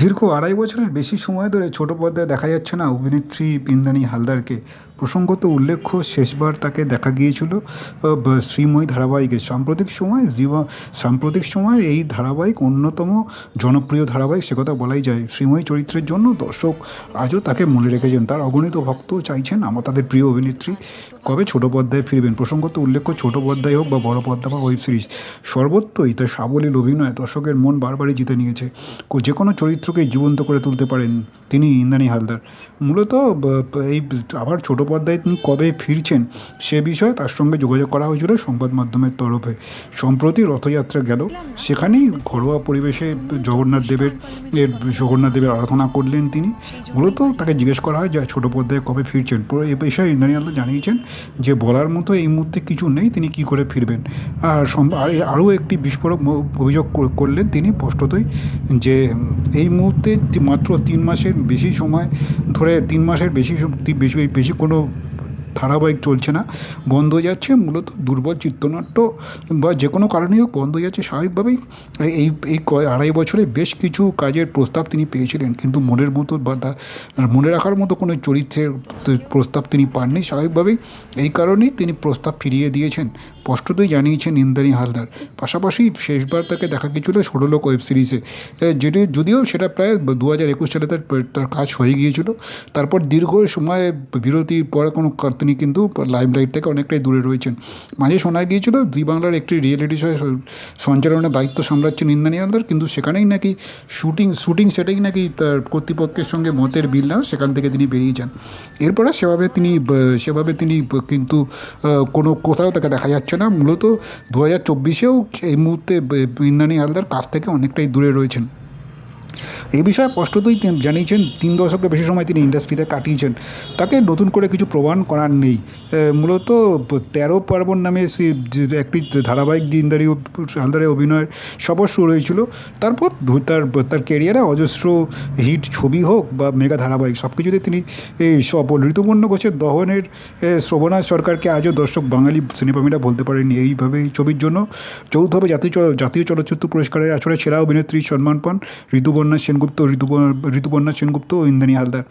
দীর্ঘ আড়াই বছরের বেশি সময় ধরে ছোট পর্দায় দেখা যাচ্ছে না অভিনেত্রী ইন্দ্রাণী হালদারকে। প্রসঙ্গত উল্লেখ্য, শেষবার তাকে দেখা গিয়েছিল শ্রীময়ী ধারাবাহিকে সাম্প্রতিক সময় জীবা, সাম্প্রতিক সময় এই ধারাবাহিক অন্যতম জনপ্রিয় ধারাবাহিক সে কথা বলাই যায়। শ্রীময়ী চরিত্রের জন্য দর্শক আজও তাকে মনে রেখেছেন। তার অগণিত ভক্ত চাইছেন আমার তাদের প্রিয় অভিনেত্রী কবে ছোট পর্দায় ফিরবেন। প্রসঙ্গত উল্লেখ্য, ছোট পর্দায় হোক বা বড় পর্দা বা ওয়েব সিরিজ, সর্বত্রই তার সাবলীল অভিনয় দর্শকের মন বারবারই জিতে নিয়েছে। যে কোনো চরিত্রকে জীবন্ত করে তুলতে পারেন তিনি ইন্দ্রাণী হালদার। মূলত এই আবার ছোট পর্দায় তিনি কবে ফিরছেন সে বিষয়ে তার সঙ্গে যোগাযোগ করা হয়েছিল সংবাদ মাধ্যমের তরফে। সম্প্রতি রথযাত্রা গেল, সেখানেই ঘরোয়া পরিবেশে জগন্নাথ দেবের জগন্নাথ দেবের আরাধনা করলেন তিনি। মূলত তাকে জিজ্ঞেস করা হয় যে পর্দায় কবে ফিরছেন? পুরো এ বিষয়ে ইন্দ্রাণী হালদার জানিয়েছেন যে, বলার মতো এই মুহূর্তে কিছু নেই, তিনি কি করে ফিরবেন। আর আরও একটি বিস্ফোরক অভিযোগ করলেন তিনি স্পষ্টতই যে, এই মুহূর্তে মাত্র তিন মাসের বেশি সময় ধরে, তিন মাসের বেশি বেশি বেশি কোনো ধারাবাহিক চলছে না। বন্ধ হয়ে যাচ্ছে, মূলত দুর্বল চিত্রনাট্য বা যে কোনো কারণেই হোক বন্ধ হয়ে যাচ্ছে স্বাভাবিকভাবেই। এই- এই আড়াই বছরে বেশ কিছু কাজের প্রস্তাব তিনি পেয়েছিলেন, কিন্তু মনের মতো বা মনে রাখার মতো কোনো চরিত্রের প্রস্তাব তিনি পাননি। স্বাভাবিকভাবেই এই কারণেই তিনি প্রস্তাব ফিরিয়ে দিয়েছেন। স্পষ্টতই জানিয়েছেন ইন্দ্রাণী হালদার। পাশাপাশি শেষবার তাকে দেখা গিয়েছিল ষোলোলোক ওয়েব সিরিজে। যেটি যদিও সেটা প্রায় দু হাজার একুশ সালে তার তার কাজ হয়ে গিয়েছিল। তারপর দীর্ঘ সময় বিরতির পর কোনো তিনি কিন্তু লাইমলাইট থেকে অনেকটাই দূরে রয়েছেন। মাঝে শোনা গিয়েছিল, জি বাংলার একটি রিয়েলিটি শো সঞ্চালনের দায়িত্ব সামলাচ্ছেন ইন্দ্রাণী হালদার, কিন্তু সেখানেই নাকি শুটিং শুটিং সেটাই নাকি তার কর্তৃপক্ষের সঙ্গে মতের বিল না সেখান থেকে তিনি বেরিয়ে যান। এরপরে সেভাবে তিনি সেভাবে তিনি কিন্তু কোনো কোথাও তাকে দেখা যাচ্ছে না মূলত দু হাজার চব্বিশেও এই মুহূর্তে ইন্দ্রাণী হালদার কাছ থেকে অনেকটাই দূরে রয়েছেন। এই বিষয়ে স্পষ্টতই জানিয়েছেন তিন দশকের বেশি সময় তিনি ইন্ডাস্ট্রিতে কাটিয়েছেন। তাকে নতুন করে কিছু প্রমাণ করার নেই। মূলত তেরো পার্বণ নামে সে একটি ধারাবাহিক দিনদারি হালদারের অভিনয়ের সবার শুরু হয়েছিল। তারপর তার তার কেরিয়ারে অজস্র হিট ছবি হোক বা মেগা ধারাবাহিক সব কিছুতে তিনি এই সব ঋতুপর্ণ ঘোষের দহনের এ, শোভনা সরকারকে আজও দর্শক বাঙালি সিনেপ্রেমীরা বলতে পারেনি এইভাবে এই ছবির জন্য। যৌথভাবে জাতীয় জাতীয় চলচ্চিত্র পুরস্কারের আসলে সেরা অভিনেত্রী সম্মান পান ঋতুপর্ণা সেনগুপ্ত ঋতুপর্ণা ঋতুপর্ণা সেনগুপ্ত ও ইন্দ্রাণী হালদার।